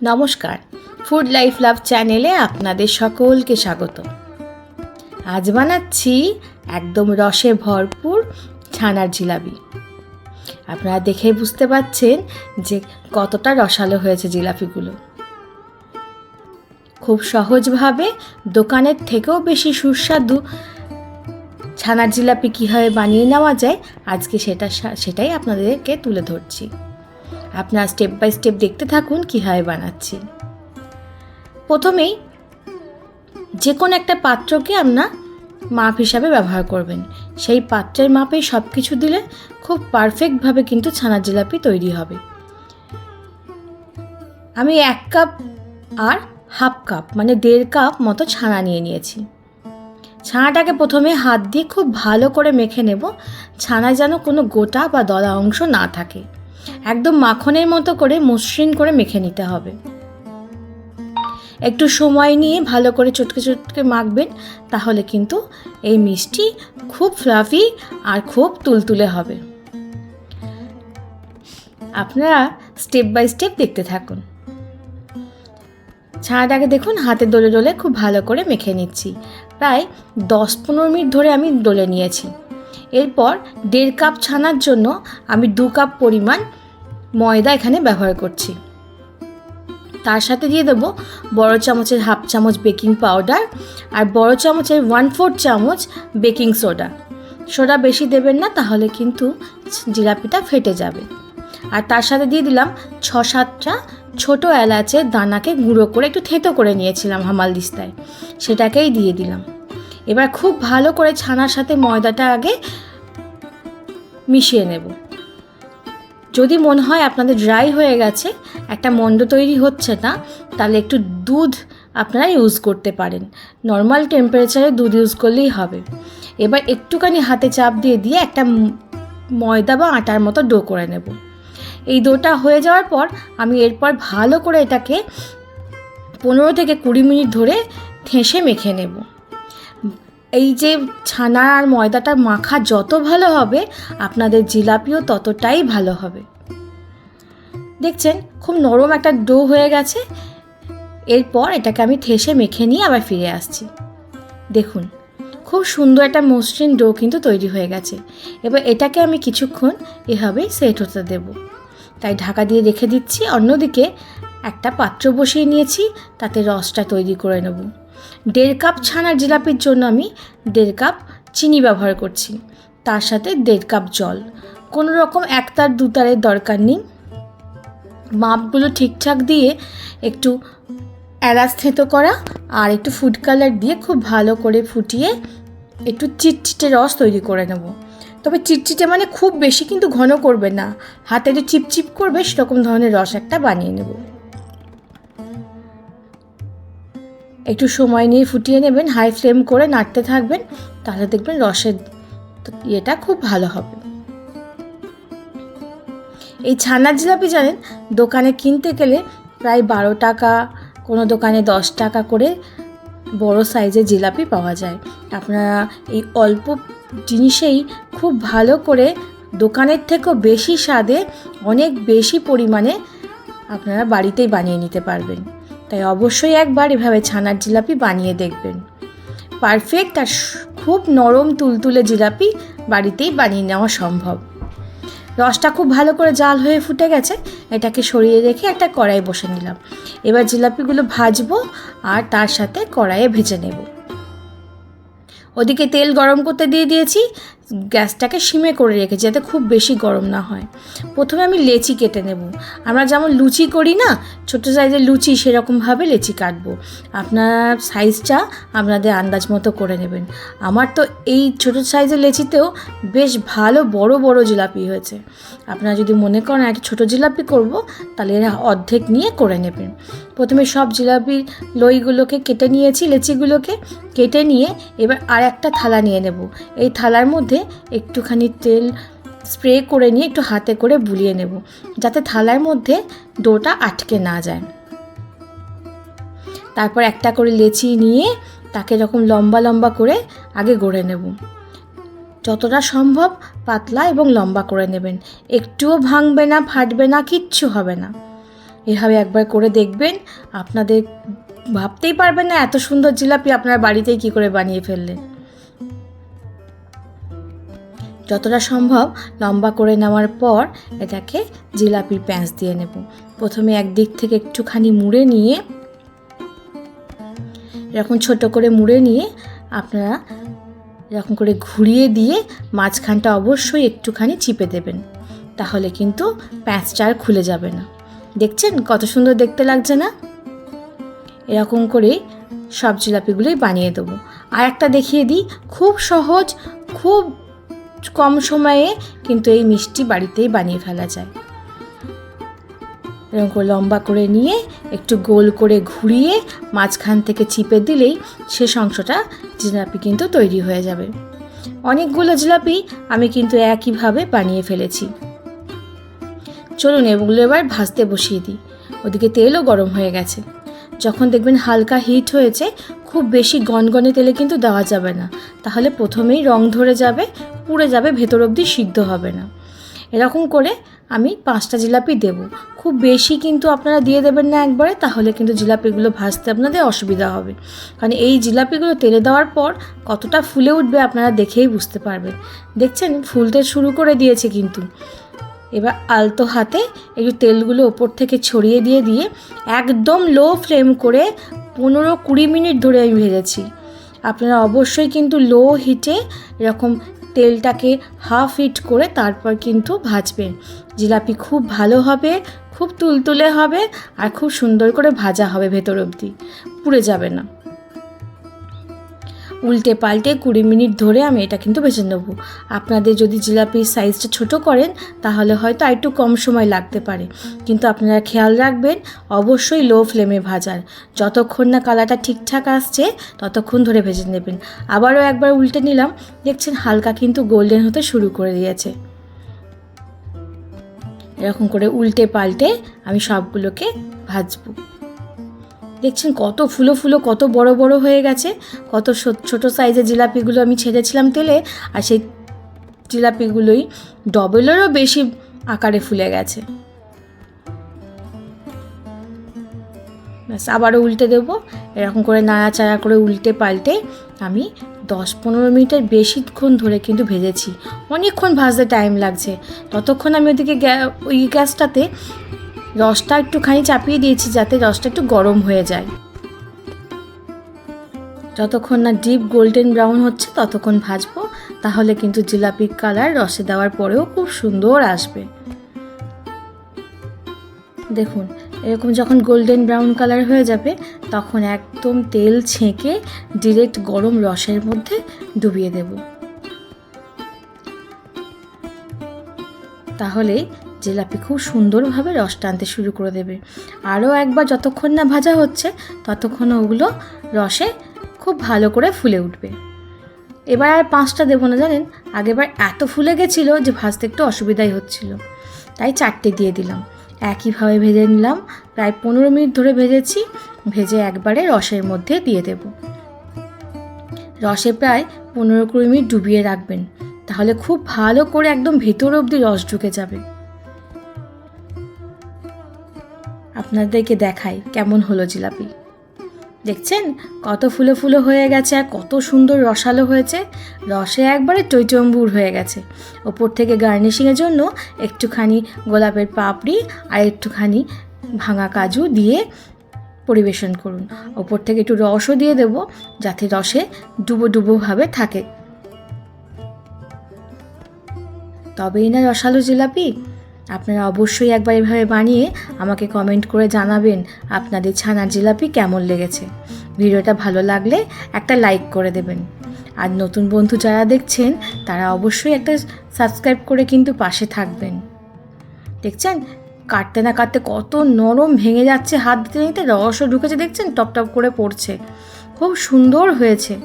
নমস্কার। Food life love চ্যানেলে আপনাদের সকলকে স্বাগত। আজ বানাচ্ছি একদম রসে ভরপুর ছানার জিলাপি। আপনারা দেখেই বুঝতে পাচ্ছেন যে কতটা রসালো হয়েছে জিলাপিগুলো। খুব সহজভাবে দোকানের থেকেও বেশি সুস্বাদু ছানার জিলাপি কীভাবে বানিয়ে নেওয়া যায়, আজকে সেটা সেটাই আপনাদেরকে তুলে ধরছি। আপনারা স্টেপ বাই স্টেপ দেখতে থাকুন কীভাবে বানাচ্ছি। প্রথমেই যে কোনো একটা পাত্রকে আপনার মাপ হিসাবে ব্যবহার করবেন। সেই পাত্রের মাপেই সব কিছু দিলে খুব পারফেক্টভাবে কিন্তু ছানার জিলাপি তৈরি হবে। আমি এক কাপ আর হাফ কাপ মানে দেড় কাপ মতো ছানা নিয়ে নিয়েছি। ছানাটাকে প্রথমে হাত দিয়ে খুব ভালো করে মেখে নেব। ছানায় যেন কোনো গোটা বা দলা অংশ না থাকে। একদম মাখনের মতো করে মসৃণ করে মেখে নিতে হবে। একটু সময় নিয়ে ভালো করে চটকে চটকে মাখবেন, তাহলে কিন্তু এই মিষ্টি খুব ফ্লাফি আর খুব তুলতুলে হবে। আপনারা স্টেপ বাই স্টেপ দেখতে থাকুন। ছানাটাকে দেখুন, হাতে দোলে ডলে খুব ভালো করে মেখে নিচ্ছি। প্রায় দশ পনেরো মিনিট ধরে আমি ডলে নিয়েছি। এরপর দেড় কাপ ছানার জন্য আমি দু কাপ পরিমাণ ময়দা এখানে ব্যবহার করছি। তার সাথে দিয়ে দেবো বড় চামচের হাফ চামচ বেকিং পাউডার আর বড় চামচের ওয়ান ফোর্থ চামচ বেকিং সোডা। সোডা বেশি দেবেন না, তাহলে কিন্তু জিলাপিটা ফেটে যাবে। আর তার সাথে দিয়ে দিলাম ছ সাতটা ছোট এলাচের দানাকে গুঁড়ো করে একটু থেতো করে নিয়েছিলাম হামাল দিস্তায়। সেটাকেই দিয়ে দিলাম। এবার খুব ভালো করে ছানার সাথে ময়দাটা আগে মিশিয়ে নেব। যদি মনে হয় আপনাদের ড্রাই হয়ে গেছে, একটা মন্ড তৈরি হচ্ছে না, তাহলে একটু দুধ আপনারা ইউজ করতে পারেন। নর্মাল টেম্পারেচারে দুধ ইউজ করলেই হবে। এবার একটুখানি হাতে চাপ দিয়ে দিয়ে একটা ময়দা বা আটার মতো ডো করে নেব। এই ডোটা হয়ে যাওয়ার পর আমি এরপর ভালো করে এটাকে পনেরো থেকে কুড়ি মিনিট ধরে ঠেসে মেখে নেব। এই যে ছানা আর ময়দাটা মাখা যত ভালো হবে, আপনাদের জিলাপিও ততটাই ভালো হবে। দেখছেন, খুব নরম একটা ডো হয়ে গেছে। এরপর এটাকে আমি ঠেসে মেখে নিয়ে আবার ফিরে আসছি। দেখুন, খুব সুন্দর একটা মসৃণ ডো কিন্তু তৈরি হয়ে গেছে। এবার এটাকে আমি কিছুক্ষণ এভাবেই সেট হতে দেব। তাই ঢাকা দিয়ে রেখে দিচ্ছি, অন্যদিকে একটা পাত্র বসিয়ে নিয়েছি, তাতে রসটা তৈরি করে নেব। দেড় কাপ ছানার জিলাপির জন্য আমি দেড় কাপ চিনি ব্যবহার করছি। তার সাথে দেড় কাপ জল। কোনো রকম একতার দুতারের দরকার নেই। মাপগুলো ঠিকঠাক দিয়ে একটু এলাচ থেতো করা আর একটু ফুড কালার দিয়ে খুব ভালো করে ফুটিয়ে একটু চিটচিটে রস তৈরি করে নেব। তবে চিটচিটে মানে খুব বেশি কিন্তু ঘন করবে না। হাতে যে চিপচিপ করবে সেরকম ধরনের রস একটা বানিয়ে নেব। একটু সময় নিয়ে ফুটিয়ে নেবেন হাই ফ্লেম করে নাড়তে থাকবেন, তাহলে দেখবেন রসের ইয়েটা খুব ভালো হবে। এই ছানার জিলাপি জানেন, দোকানে কিনতে গেলে প্রায় বারো টাকা, কোনো দোকানে দশ টাকা করে বড় সাইজের জিলাপি পাওয়া যায়। আপনারা এই অল্প জিনিসেই খুব ভালো করে দোকানের থেকেও বেশি স্বাদে অনেক বেশি পরিমাণে আপনারা বাড়িতেই বানিয়ে নিতে পারবেন। তাই অবশ্যই একবার এভাবে ছানার জিলাপি বানিয়ে দেখবেন। পারফেক্ট আর খুব নরম তুলতুলে জিলাপি বাড়িতেই বানিয়ে নেওয়া সম্ভব। রসটা খুব ভালো করে জাল হয়ে ফুটে গেছে, এটাকে সরিয়ে রেখে একটা কড়াই বসে নিলাম। এবার জিলাপিগুলো ভাজবো আর তার সাথে কড়াইয়ে ভেজে নেব। ওদিকে তেল গরম করতে দিয়ে দিয়েছি গ্যাসটাকে সিমে করে রেখেছি যাতে খুব বেশি গরম না হয়। প্রথমে আমি লেচি কেটে নেব। আমরা যেমন লুচি করি না, ছোটো সাইজের লুচি সেরকমভাবে লেচি কাটবো। আপনার সাইজটা আপনাদের আন্দাজ মতো করে নেবেন। আমার তো এই ছোটো সাইজের লেচিতেও বেশ ভালো বড় বড় জিলাপি হয়েছে। আপনারা যদি মনে করেন একটা ছোটো জিলাপি করব, তাহলে এরা অর্ধেক নিয়ে করে নেবেন। প্রথমে সব জিলাপির লইগুলোকে কেটে নিয়েছি, লেচিগুলোকে কেটে নিয়ে এবার আর একটা থালা নিয়ে নেব। এই থালার মধ্যে একটুখানি তেল স্প্রে করে নিয়ে একটু হাতে করে বুলিয়ে নেব, যাতে থালার মধ্যে ডোটা আটকে না যায়। তারপর একটা করে লেচি নিয়ে তাকে এরকম লম্বা লম্বা করে আগে গড়ে নেব। যতটা সম্ভব পাতলা এবং লম্বা করে নেবেন। একটুও ভাঙবে না, ফাটবে না, কিচ্ছু হবে না। এভাবে একবার করে দেখবেন, আপনাদের ভাবতেই পারবেন না এত সুন্দর জিলাপি আপনার বাড়িতেই কি করে বানিয়ে ফেললেন। যতটা সম্ভব লম্বা করে নেওয়ার পর এটাকে জিলাপির প্যাঁচ দিয়ে নেব। প্রথমে একদিক থেকে একটুখানি মুড়ে নিয়ে, এরকম ছোট করে মুড়ে নিয়ে আপনারা এরকম করে ঘুরিয়ে দিয়ে মাঝখানটা অবশ্যই একটুখানি চিপে দেবেন, তাহলে কিন্তু প্যাঁচটা আর খুলে যাবে না। দেখছেন কত সুন্দর দেখতে লাগছে না? এরকম করে সব জিলাপিগুলোই বানিয়ে দেবো। আর একটা দেখিয়ে দিই, খুব সহজ, খুব কম সময়ে কিন্তু এই মিষ্টি বাড়িতেই বানিয়ে ফেলা যায়। এরকম করে লম্বা করে নিয়ে, একটু গোল করে ঘুরিয়ে মাঝখান থেকে চিপে দিলেই শেষ অংশটা জিলাপি কিন্তু তৈরি হয়ে যাবে। অনেকগুলো জিলাপি আমি কিন্তু একইভাবে বানিয়ে ফেলেছি। চলুন এগুলো এবার ভাজতে বসিয়ে দিই। ওদিকে তেলও গরম হয়ে গেছে। যখন দেখবেন হালকা হিট হয়েছে, খুব বেশি গনগনে তেলে কিন্তু দেওয়া যাবে না। তাহলে প্রথমেই রং ধরে যাবে পুড়ে যাবে, ভেতর অবধি সিদ্ধ হবে না। এরকম করে আমি পাঁচটা জিলাপি দেব। খুব বেশি কিন্তু আপনারা দিয়ে দেবেন না একবারে, তাহলে কিন্তু জিলাপিগুলো ভাজতে আপনাদের অসুবিধা হবে। কারণ এই জিলাপিগুলো তেলে দেওয়ার পর কতটা ফুলে উঠবে আপনারা দেখেই বুঝতে পারবেন। দেখছেন? ফুলতে শুরু করে দিয়েছে কিন্তু। এবার আলতো হাতে একটু তেলগুলো ওপর থেকে ছড়িয়ে দিয়ে দিয়ে একদম লো ফ্লেম করে পনেরো কুড়ি মিনিট ধরে আমি ভেজেছি। আপনারা অবশ্যই কিন্তু লো হিটে এরকম তেলটাকে হাফ হিট করে তারপর কিন্তু ভাজবেন। জিলাপি খুব ভালো হবে, খুব তুলতুলে হবে আর খুব সুন্দর করে ভাজা হবে ভেতর অবধি। পুড়ে যাবে না। উল্টে পাল্টে কুড়ি মিনিট ধরে আমি এটা কিন্তু বেছে নেব। আপনাদের যদি জিলাপির সাইজটা ছোট করেন, তাহলে হয়তো একটু কম সময় লাগতে পারে। কিন্তু আপনারা খেয়াল রাখবেন, অবশ্যই লো ফ্লেমে ভাজার। যতক্ষণ না কালারটা ঠিকঠাক আসছে, ততক্ষণ ধরে ভেজে নেবেন। আবারও একবার উল্টে নিলাম, দেখছেন হালকা কিন্তু গোল্ডেন হতে শুরু করে দিয়েছে। এরকম করে উল্টে পাল্টে আমি সবগুলোকে ভাজবো। দেখছেন কত ফুলো ফুলো, কত বড় বড় হয়ে গেছে, কত ছোট সাইজের জিলাপিগুলো আমি ছেড়েছিলাম তেলে, আর সেই জিলাপিগুলোই ডবলেরও বেশি আকারে ফুলে গেছে। ব্যাস, আবারও উল্টে দেবো। এরকম করে নাড়াচাড়া করে উল্টে পাল্টে আমি দশ পনেরো মিনিটের বেশিক্ষণ ধরে কিন্তু ভেজেছি। অনেকক্ষণ ভাজতে টাইম লাগছে। ততক্ষণ আমি ওদিকে গ্যা, ওই গ্যাসটাতে রসটা একটুখানি চাপিয়ে দিয়েছি যাতে রসটা একটু গরম হয়ে যায়। যতক্ষণ না ডিপ গোল্ডেন ব্রাউন হচ্ছে, ততক্ষণ ভাজবো। তাহলে কিন্তু জিলাপির কালার রসে দেওয়ার পরেও খুব সুন্দর আসবে। দেখুন, এরকম যখন গোল্ডেন ব্রাউন কালার হয়ে যাবে, তখন একদম তেল ছেঁকে ডিরেক্ট গরম রসের মধ্যে ডুবিয়ে দেব। তাহলেই জিলাপি খুব সুন্দরভাবে রস টানতে শুরু করে দেবে। আরও একবার যতক্ষণ না ভাজা হচ্ছে, ততক্ষণ ওগুলো রসে খুব ভালো করে ফুলে উঠবে। এবার আর পাঁচটা দেবো না, জানেন? আগেবার এত ফুলে গেছিল যে ভাজতে একটু অসুবিধাই হচ্ছিল। তাই চারটে দিয়ে দিলাম। একইভাবে ভেজে নিলাম। প্রায় পনেরো মিনিট ধরে ভেজেছি। ভেজে একবারে রসের মধ্যে দিয়ে দেব। রসে প্রায় পনেরো কুড়ি মিনিট ডুবিয়ে রাখবেন। তাহলে খুব ভালো করে একদম ভেতর অবধি রস ঢুকে যাবে। আপনাদেরকে দেখাই কেমন হলো জিলাপি। দেখছেন? কত ফুলো ফুলো হয়ে গেছে আর কত সুন্দর রসালো হয়েছে। রসে একবারে টইটম্বুর হয়ে গেছে। ওপর থেকে গার্নিশিংয়ের জন্য একটুখানি গোলাপের পাপড়ি আর একটুখানি ভাঙা কাজু দিয়ে পরিবেশন করুন। ওপর থেকে একটু রসও দিয়ে দেব যাতে রসে ডুবো ডুবোভাবে থাকে। তবেই না রসালো জিলাপি? আপনারা অবশ্যই একবার এভাবে বানিয়ে আমাকে কমেন্ট করে জানাবেন আপনাদের ছানার জিলাপি কেমন লেগেছে। ভিডিওটা ভালো লাগলে একটা লাইক করে দেবেন। আর নতুন বন্ধু যারা দেখছেন, তারা অবশ্যই একটা সাবস্ক্রাইব করে কিন্তু পাশে থাকবেন। দেখছেন? কাটতে না কাটতে কত নরম ভেঙে যাচ্ছে, হাত দিতে নিতে রসও ঢুকেছে, দেখছেন? টপ টপ করে পড়ছে। খুব সুন্দর হয়েছে।